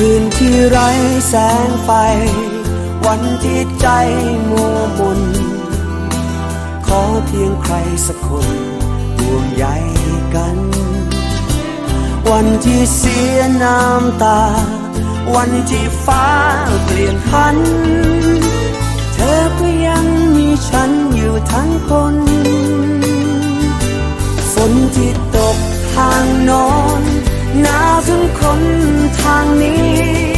คืนที่ไร้แสงไฟ วันที่ใจมัวมนขอเพียงใครสักคนห่วงใยกัน วันที่เสียน้ำตา วันที่ฟ้าเปลี่ยนพัน เธอก็ยังมีฉันอยู่ทั้งคน ท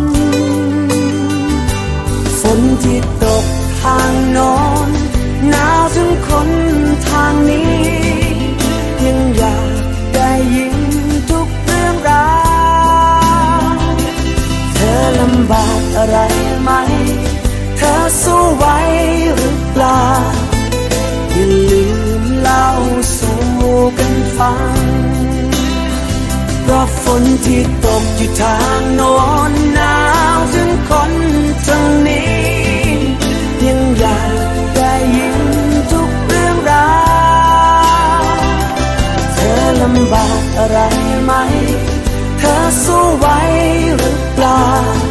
น อะไรไหม เธอสู้ไหวหรือเปล่า อย่าลืมเล่าสู่กันฟัง เพราะฝนที่ตกอยู่ทางโน้นหนาวถึงคนทางนี้ ยังอยากได้ยินทุกเรื่องราวเธอลำบากอะไรไหม เธอสู้ไหวหรือเปล่าอย่า